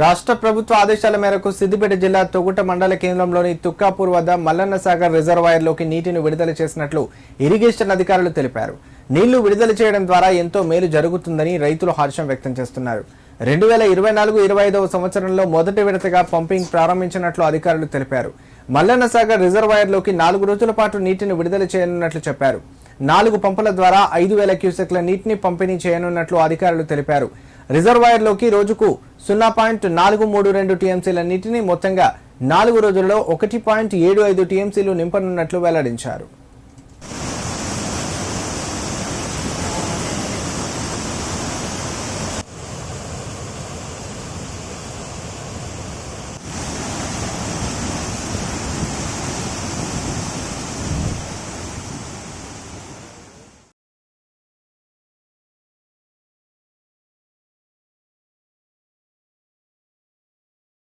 రాష్ట్ర ప్రభుత్వ ఆదేశాల మేరకు సిద్దిపేట జిల్లా తొగుట మండల కేంద్రంలోని తుక్కాపూర్ వద్ద మల్లన్న సాగర్ రిజర్వాయర్లోకి నీటిని విడుదల చేసినట్లు ఇరిగేషన్ అధికారులు తెలిపారు. నీళ్ళు విడుదల చేయడం ద్వారా ఎంతో మేలు జరుగుతుందని రైతులు హర్షం వ్యక్తం చేస్తున్నారు. రెండు వేల ఇరవై నాలుగు ఇరవై ఐదవ సంవత్సరంలో మొదటి విడతగా పంపింగ్ ప్రారంభించినట్లు అధికారులు తెలిపారు. మల్లన్న సాగర్ రిజర్వాయర్లోకి నాలుగు రోజుల పాటు నీటిని విడుదల చేయనున్నట్లు చెప్పారు. నాలుగు పంపుల ద్వారా ఐదు వేల క్యూసెక్ల నీటిని పంపిణీ చేయనున్నట్లు అధికారులు తెలిపారు. రిజర్వాయర్లోకి రోజుకు సున్నా పాయింట్ నాలుగు మూడు రెండు టీఎంసీల నీటిని మొత్తంగా నాలుగు రోజుల్లో ఒకటి పాయింట్ ఏడు ఐదు టీఎంసీలు నింపనున్నట్లు వెల్లడించారు.